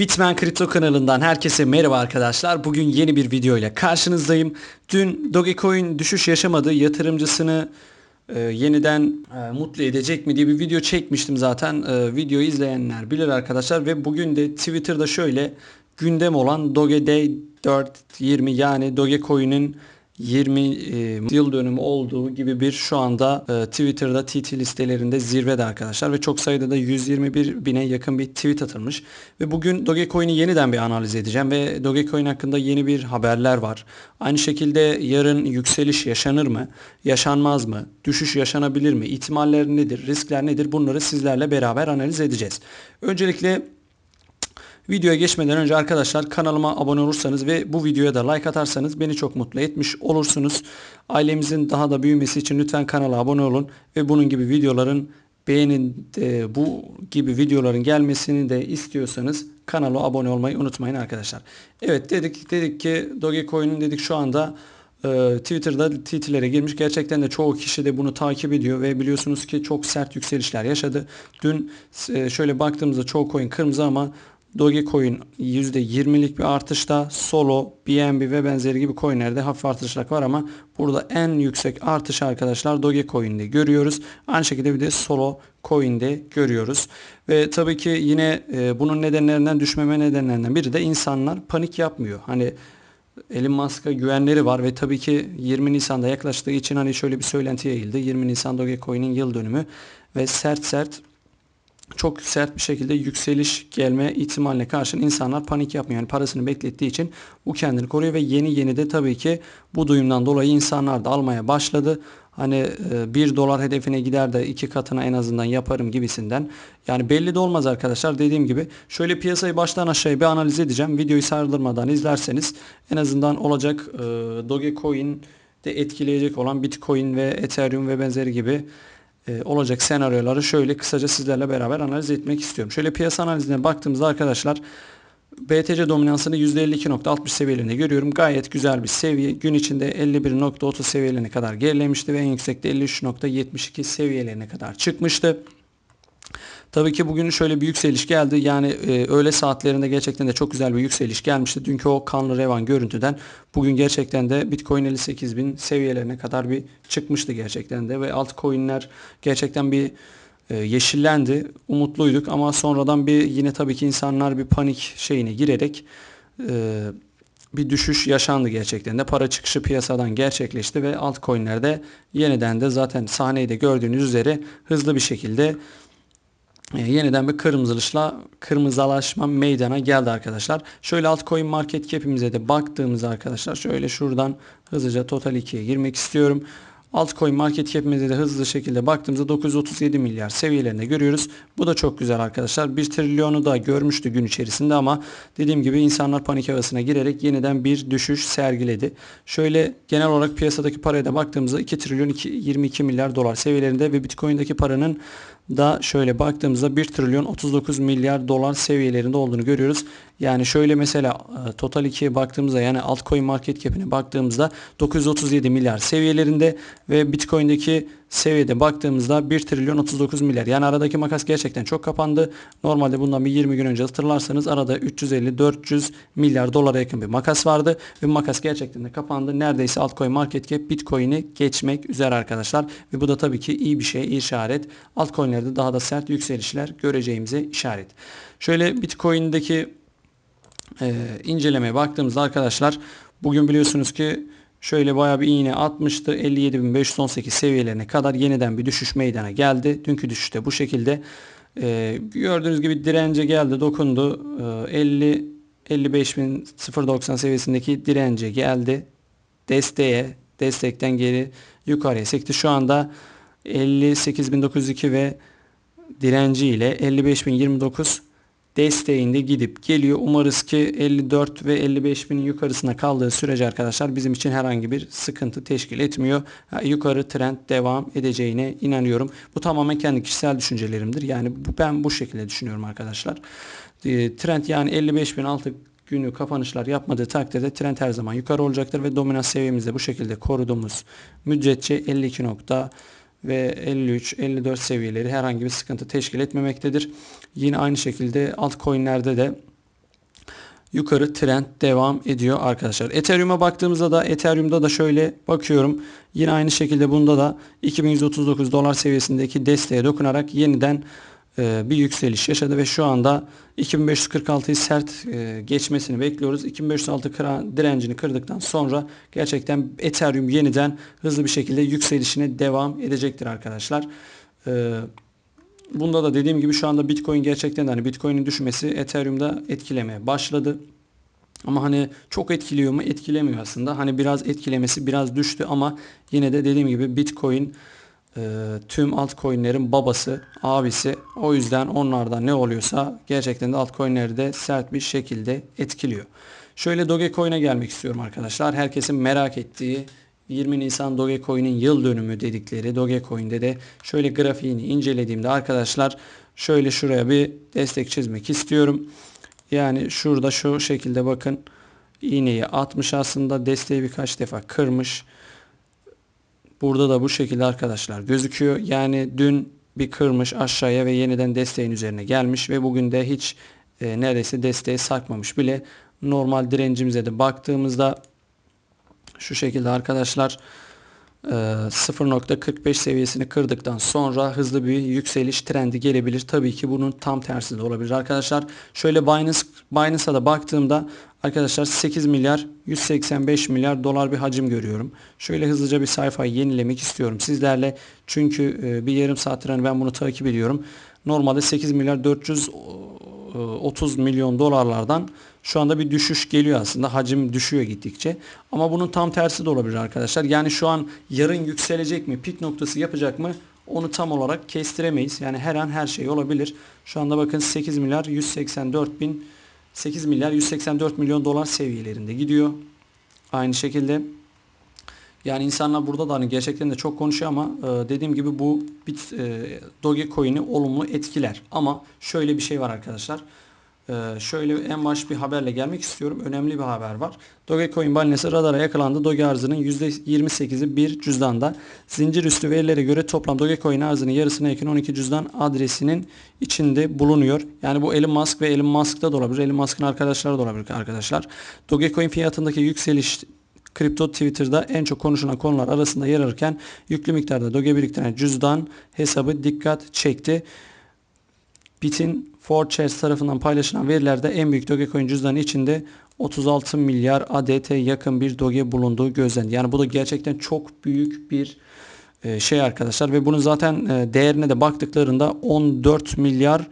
Bitmen Kripto kanalından herkese merhaba arkadaşlar. Bugün yeni bir video ile karşınızdayım. Dün Dogecoin düşüş yaşamadı. Yatırımcısını e, yeniden e, mutlu edecek mi diye bir video çekmiştim zaten. E, videoyu izleyenler bilir arkadaşlar ve bugün de Twitter'da şöyle gündem olan Doge Day 420 yani Dogecoin'in 20 e, yıl dönümü olduğu gibi bir şu anda e, Twitter'da TT listelerinde zirvede arkadaşlar ve çok sayıda da 121 bine yakın bir tweet atılmış ve bugün Dogecoin'i yeniden bir analiz edeceğim ve Dogecoin hakkında yeni bir haberler var. Aynı şekilde yarın yükseliş yaşanır mı? Yaşanmaz mı? Düşüş yaşanabilir mi? İhtimaller nedir? Riskler nedir? Bunları sizlerle beraber analiz edeceğiz. Öncelikle Videoya geçmeden önce arkadaşlar kanalıma abone olursanız ve bu videoya da like atarsanız beni çok mutlu etmiş olursunuz. Ailemizin daha da büyümesi için lütfen kanala abone olun ve bunun gibi videoların beğenin de bu gibi videoların gelmesini de istiyorsanız kanala abone olmayı unutmayın arkadaşlar. Evet dedik dedik ki Dogecoin'in dedik şu anda e, Twitter'da TT'lere girmiş. Gerçekten de çoğu kişi de bunu takip ediyor ve biliyorsunuz ki çok sert yükselişler yaşadı. Dün e, şöyle baktığımızda çoğu coin kırmızı ama Dogecoin %20'lik bir artışta Solo, BNB ve benzeri gibi coinlerde hafif artışlar var ama burada en yüksek artış arkadaşlar Dogecoin'de görüyoruz. Aynı şekilde bir de Solo Coin'de görüyoruz. Ve tabii ki yine e, bunun nedenlerinden düşmeme nedenlerinden biri de insanlar panik yapmıyor. Hani Elon Musk'a güvenleri var ve tabii ki 20 Nisan'da yaklaştığı için hani şöyle bir söylenti yayıldı. 20 Nisan Dogecoin'in yıl dönümü ve sert sert çok sert bir şekilde yükseliş gelme ihtimaline karşın insanlar panik yapmıyor. Yani parasını beklettiği için bu kendini koruyor ve yeni yeni de tabii ki bu duyumdan dolayı insanlar da almaya başladı. Hani 1 e, dolar hedefine gider de iki katına en azından yaparım gibisinden. Yani belli de olmaz arkadaşlar. Dediğim gibi şöyle piyasayı baştan aşağıya bir analiz edeceğim. Videoyu sardırmadan izlerseniz en azından olacak e, Dogecoin de etkileyecek olan Bitcoin ve Ethereum ve benzeri gibi e, olacak senaryoları şöyle kısaca sizlerle beraber analiz etmek istiyorum. Şöyle piyasa analizine baktığımızda arkadaşlar BTC dominansını %52.60 seviyelerinde görüyorum. Gayet güzel bir seviye. Gün içinde 51.30 seviyelerine kadar gerilemişti ve en yüksekte 53.72 seviyelerine kadar çıkmıştı. Tabii ki bugün şöyle bir yükseliş geldi. Yani e, öğle saatlerinde gerçekten de çok güzel bir yükseliş gelmişti. Dünkü o kanlı revan görüntüden bugün gerçekten de Bitcoin 58 bin seviyelerine kadar bir çıkmıştı gerçekten de ve altcoin'ler gerçekten bir e, yeşillendi. Umutluyduk ama sonradan bir yine tabii ki insanlar bir panik şeyine girerek e, bir düşüş yaşandı gerçekten de. Para çıkışı piyasadan gerçekleşti ve altcoin'lerde yeniden de zaten sahneyi de gördüğünüz üzere hızlı bir şekilde e, yeniden bir kırmızılaşma, kırmızılaşma meydana geldi arkadaşlar. Şöyle altcoin market cap'imize de baktığımız arkadaşlar şöyle şuradan hızlıca total 2'ye girmek istiyorum. Altcoin market cap'imize de hızlı şekilde baktığımızda 937 milyar seviyelerinde görüyoruz. Bu da çok güzel arkadaşlar. 1 trilyonu da görmüştü gün içerisinde ama dediğim gibi insanlar panik havasına girerek yeniden bir düşüş sergiledi. Şöyle genel olarak piyasadaki paraya da baktığımızda 2 trilyon 2, 22 milyar dolar seviyelerinde ve Bitcoin'deki paranın da şöyle baktığımızda 1 trilyon 39 milyar dolar seviyelerinde olduğunu görüyoruz. Yani şöyle mesela e, Total 2'ye baktığımızda yani altcoin market cap'ine baktığımızda 937 milyar seviyelerinde ve Bitcoin'deki seviyede baktığımızda 1 trilyon 39 milyar. Yani aradaki makas gerçekten çok kapandı. Normalde bundan bir 20 gün önce hatırlarsanız arada 350-400 milyar dolara yakın bir makas vardı. Ve makas gerçekten de kapandı. Neredeyse altcoin market cap Bitcoin'i geçmek üzere arkadaşlar. Ve bu da tabii ki iyi bir şey, iyi işaret. Altcoin'lerde daha da sert yükselişler göreceğimize işaret. Şöyle Bitcoin'deki e, incelemeye baktığımızda arkadaşlar bugün biliyorsunuz ki Şöyle baya bir iğne atmıştı. 57.518 seviyelerine kadar yeniden bir düşüş meydana geldi. Dünkü düşüşte bu şekilde. Ee, gördüğünüz gibi dirence geldi dokundu. Ee, 50 55.090 seviyesindeki dirence geldi. Desteğe destekten geri yukarıya sekti. Şu anda 58.902 ve direnci ile 55.029 desteğinde gidip geliyor. Umarız ki 54 ve 55 binin yukarısına kaldığı sürece arkadaşlar bizim için herhangi bir sıkıntı teşkil etmiyor. Yukarı trend devam edeceğine inanıyorum. Bu tamamen kendi kişisel düşüncelerimdir. Yani ben bu şekilde düşünüyorum arkadaşlar. Ee, trend yani 55 bin altı günü kapanışlar yapmadığı takdirde trend her zaman yukarı olacaktır ve dominans seviyemizde bu şekilde koruduğumuz müddetçe 52 nokta ve 53-54 seviyeleri herhangi bir sıkıntı teşkil etmemektedir. Yine aynı şekilde altcoin'lerde de yukarı trend devam ediyor arkadaşlar. Ethereum'a baktığımızda da Ethereum'da da şöyle bakıyorum. Yine aynı şekilde bunda da 2139 dolar seviyesindeki desteğe dokunarak yeniden bir yükseliş yaşadı ve şu anda 2546'yı sert e, geçmesini bekliyoruz. 2506 kıra- direncini kırdıktan sonra gerçekten Ethereum yeniden hızlı bir şekilde yükselişine devam edecektir arkadaşlar. E, Bunda da dediğim gibi şu anda Bitcoin gerçekten hani Bitcoin'in düşmesi Ethereum'da etkilemeye başladı. Ama hani çok etkiliyor mu? Etkilemiyor aslında. Hani biraz etkilemesi biraz düştü ama yine de dediğim gibi Bitcoin e, tüm altcoin'lerin babası, abisi. O yüzden onlardan ne oluyorsa gerçekten de altcoin'leri de sert bir şekilde etkiliyor. Şöyle Dogecoin'e gelmek istiyorum arkadaşlar. Herkesin merak ettiği 20 Nisan Dogecoin'in yıl dönümü dedikleri Dogecoin'de de şöyle grafiğini incelediğimde arkadaşlar şöyle şuraya bir destek çizmek istiyorum. Yani şurada şu şekilde bakın iğneyi atmış aslında desteği birkaç defa kırmış. Burada da bu şekilde arkadaşlar gözüküyor. Yani dün bir kırmış aşağıya ve yeniden desteğin üzerine gelmiş ve bugün de hiç e, neredeyse desteği sarkmamış bile. Normal direncimize de baktığımızda şu şekilde arkadaşlar e, 0.45 seviyesini kırdıktan sonra hızlı bir yükseliş trendi gelebilir. Tabii ki bunun tam tersi de olabilir arkadaşlar. Şöyle Binance Binance'a da baktığımda arkadaşlar 8 milyar 185 milyar dolar bir hacim görüyorum. Şöyle hızlıca bir sayfayı yenilemek istiyorum sizlerle. Çünkü e, bir yarım saattir hani ben bunu takip ediyorum. Normalde 8 milyar 430 milyon dolarlardan şu anda bir düşüş geliyor aslında. Hacim düşüyor gittikçe. Ama bunun tam tersi de olabilir arkadaşlar. Yani şu an yarın yükselecek mi? Pik noktası yapacak mı? Onu tam olarak kestiremeyiz. Yani her an her şey olabilir. Şu anda bakın 8 milyar 184 bin 8 milyar 184 milyon dolar seviyelerinde gidiyor. Aynı şekilde yani insanlar burada da hani gerçekten de çok konuşuyor ama e, dediğim gibi bu bit e, Dogecoin'i olumlu etkiler. Ama şöyle bir şey var arkadaşlar. E, şöyle en baş bir haberle gelmek istiyorum. Önemli bir haber var. Dogecoin balinesi radara yakalandı. Doge arzının %28'i bir cüzdanda. Zincir üstü verilere göre toplam Dogecoin arzının yarısına yakın 12 cüzdan adresinin içinde bulunuyor. Yani bu Elon Musk ve Elon Musk'ta da olabilir. Elon Musk'ın arkadaşları da olabilir arkadaşlar. Dogecoin fiyatındaki yükseliş Kripto Twitter'da en çok konuşulan konular arasında yer alırken yüklü miktarda Doge biriktiren cüzdan hesabı dikkat çekti. Bit'in 4Chains tarafından paylaşılan verilerde en büyük Dogecoin cüzdanı içinde 36 milyar adete yakın bir Doge bulunduğu gözlendi. Yani bu da gerçekten çok büyük bir e, şey arkadaşlar ve bunun zaten e, değerine de baktıklarında 14 milyar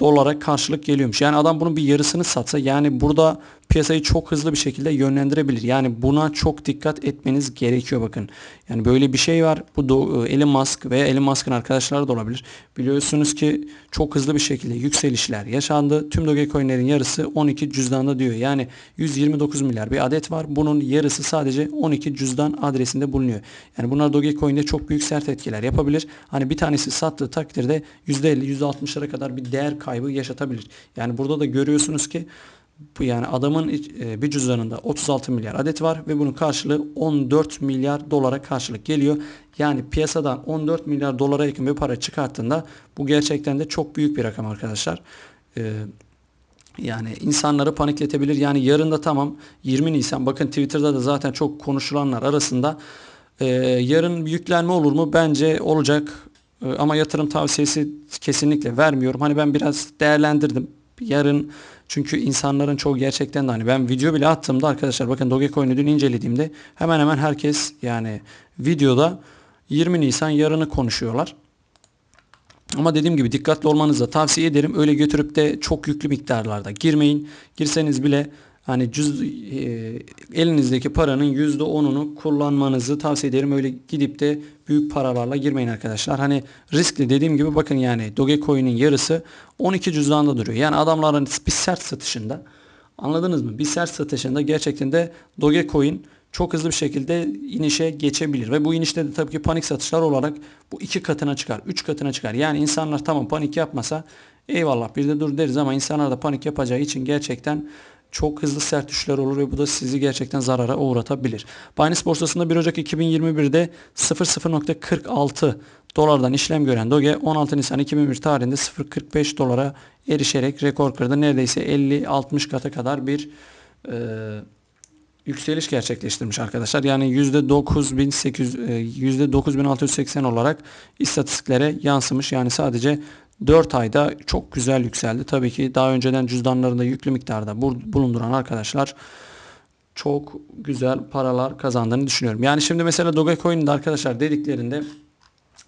dolara karşılık geliyormuş. Yani adam bunun bir yarısını satsa yani burada piyasayı çok hızlı bir şekilde yönlendirebilir. Yani buna çok dikkat etmeniz gerekiyor bakın. Yani böyle bir şey var. Bu da Elon Musk veya Elon Musk'ın arkadaşları da olabilir. Biliyorsunuz ki çok hızlı bir şekilde yükselişler yaşandı. Tüm Dogecoin'lerin yarısı 12 cüzdanda diyor. Yani 129 milyar bir adet var. Bunun yarısı sadece 12 cüzdan adresinde bulunuyor. Yani bunlar Dogecoin'de çok büyük sert etkiler yapabilir. Hani bir tanesi sattığı takdirde %50 %60'lara kadar bir değer kaybı yaşatabilir. Yani burada da görüyorsunuz ki bu yani adamın bir cüzdanında 36 milyar adet var ve bunun karşılığı 14 milyar dolara karşılık geliyor. Yani piyasadan 14 milyar dolara yakın bir para çıkarttığında bu gerçekten de çok büyük bir rakam arkadaşlar. Ee, yani insanları panikletebilir. Yani yarın da tamam 20 Nisan bakın Twitter'da da zaten çok konuşulanlar arasında e, yarın yüklenme olur mu? Bence olacak. E, ama yatırım tavsiyesi kesinlikle vermiyorum. Hani ben biraz değerlendirdim. Yarın çünkü insanların çoğu gerçekten de hani ben video bile attığımda arkadaşlar bakın Dogecoin'i dün incelediğimde hemen hemen herkes yani videoda 20 Nisan yarını konuşuyorlar. Ama dediğim gibi dikkatli olmanızı da tavsiye ederim. Öyle götürüp de çok yüklü miktarlarda girmeyin. Girseniz bile hani cüz, e, elinizdeki paranın %10'unu kullanmanızı tavsiye ederim. Öyle gidip de büyük paralarla girmeyin arkadaşlar. Hani riskli dediğim gibi bakın yani Dogecoin'in yarısı 12 cüzdanda duruyor. Yani adamların bir sert satışında anladınız mı? Bir sert satışında gerçekten de Dogecoin çok hızlı bir şekilde inişe geçebilir. Ve bu inişte de tabii ki panik satışlar olarak bu iki katına çıkar, üç katına çıkar. Yani insanlar tamam panik yapmasa eyvallah bir de dur deriz ama insanlar da panik yapacağı için gerçekten çok hızlı sert düşüşler olur ve bu da sizi gerçekten zarara uğratabilir. Binance borsasında 1 Ocak 2021'de 00.46 dolardan işlem gören Doge 16 Nisan 2021 tarihinde 0.45 dolara erişerek rekor kırdı. Neredeyse 50-60 kata kadar bir e, yükseliş gerçekleştirmiş arkadaşlar. Yani %9800 e, %9680 olarak istatistiklere yansımış. Yani sadece 4 ayda çok güzel yükseldi. Tabii ki daha önceden cüzdanlarında yüklü miktarda bulunduran arkadaşlar çok güzel paralar kazandığını düşünüyorum. Yani şimdi mesela Dogecoin'de arkadaşlar dediklerinde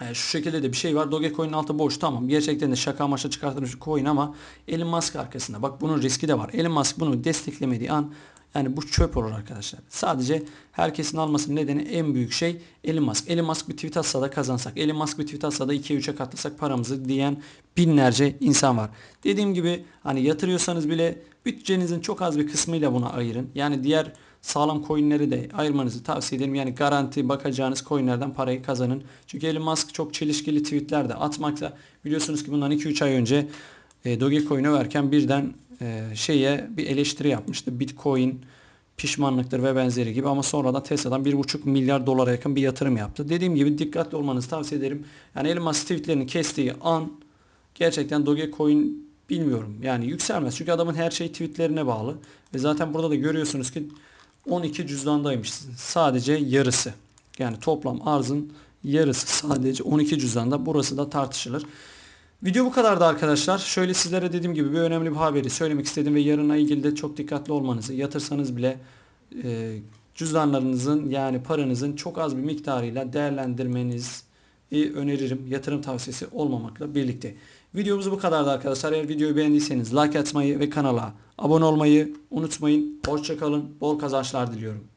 e, şu şekilde de bir şey var. Dogecoin'in altı boş tamam. Gerçekten de şaka amaçlı çıkartılmış bir coin ama Elon Musk arkasında. Bak bunun riski de var. Elon Musk bunu desteklemediği an yani bu çöp olur arkadaşlar. Sadece herkesin almasının nedeni en büyük şey Elon Musk. Elon Musk bir tweet atsa da kazansak. Elon Musk bir tweet atsa da 2'ye 3'e katlasak paramızı diyen binlerce insan var. Dediğim gibi hani yatırıyorsanız bile bütçenizin çok az bir kısmıyla buna ayırın. Yani diğer sağlam coinleri de ayırmanızı tavsiye ederim. Yani garanti bakacağınız coinlerden parayı kazanın. Çünkü Elon Musk çok çelişkili tweetler de atmakta. Biliyorsunuz ki bundan 2-3 ay önce e, Dogecoin'i verken birden e, şeye bir eleştiri yapmıştı. Bitcoin pişmanlıktır ve benzeri gibi ama sonradan Tesla'dan 1,5 milyar dolara yakın bir yatırım yaptı. Dediğim gibi dikkatli olmanızı tavsiye ederim. Yani Elon Musk tweetlerini kestiği an gerçekten Dogecoin bilmiyorum. Yani yükselmez. Çünkü adamın her şey tweetlerine bağlı. Ve zaten burada da görüyorsunuz ki 12 cüzdandaymış. Sadece yarısı. Yani toplam arzın yarısı sadece 12 cüzdanda. Burası da tartışılır. Video bu kadardı arkadaşlar. Şöyle sizlere dediğim gibi bir önemli bir haberi söylemek istedim ve yarına ilgili de çok dikkatli olmanızı, yatırsanız bile e, cüzdanlarınızın yani paranızın çok az bir miktarıyla değerlendirmenizi öneririm. Yatırım tavsiyesi olmamakla birlikte. Videomuz bu kadardı arkadaşlar. Eğer videoyu beğendiyseniz like atmayı ve kanala abone olmayı unutmayın. Hoşçakalın. Bol kazançlar diliyorum.